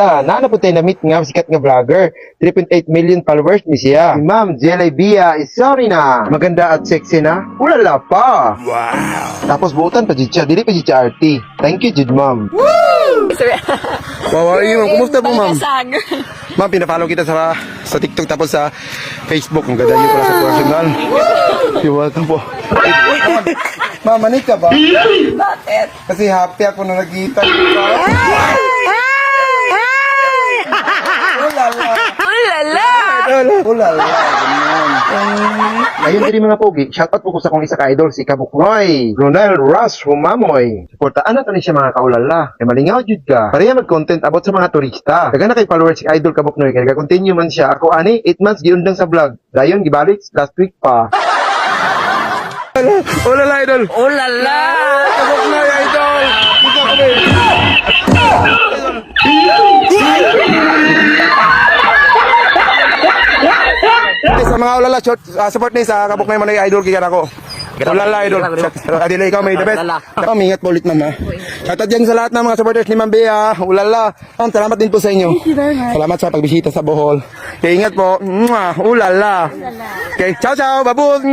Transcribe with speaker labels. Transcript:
Speaker 1: turista. Nana po tayo na-meet nga sikat nga vlogger. 3.8 million followers ni siya. Si Ma'am Jelly Bia is sorry na. Maganda at sexy na. Ulala pa. Wow. Tapos buutan pa siya. Dili pa jud siya arty. Thank you jud ma'am. Wow, ma'am. Kumusta po ma'am? Ma'am, pinapollow kita sa sa TikTok tapos sa Facebook. Ang ganda niyo pala sa personal. You're welcome po. Ma'am, manik ka ba?
Speaker 2: Bakit?
Speaker 1: Kasi happy ako na nakita. Ulala.
Speaker 2: Ulala.
Speaker 1: Ngayon din mga pogi, shoutout po ko sa kong isa ka idol, si Kabuknoy, Ronald Ross Humamoy. Suportaan na to ni siya mga kaulala. Kaya malingaw jud ka. Pareha mag-content about sa mga turista. Kaga na kay followers si idol Kabuknoy, kaya continue man siya. Ako ani, 8 months giundang sa vlog. Dayon, gibalik last week pa. Ulala idol.
Speaker 2: Ulala!
Speaker 1: Kabuknoy mga ulala, short, uh, support ni sa kabuk na yung idol kaya ako. Ulala idol. Adila ikaw may the best. Ako, mingat po ulit mama. Shoutout dyan sa lahat ng mga supporters ni Ma'am Bea. Ulala. Ma'am, salamat din po sa inyo. Salamat sa pagbisita sa Bohol. Kaya ingat po. Ulala. Okay, ciao ciao, babus.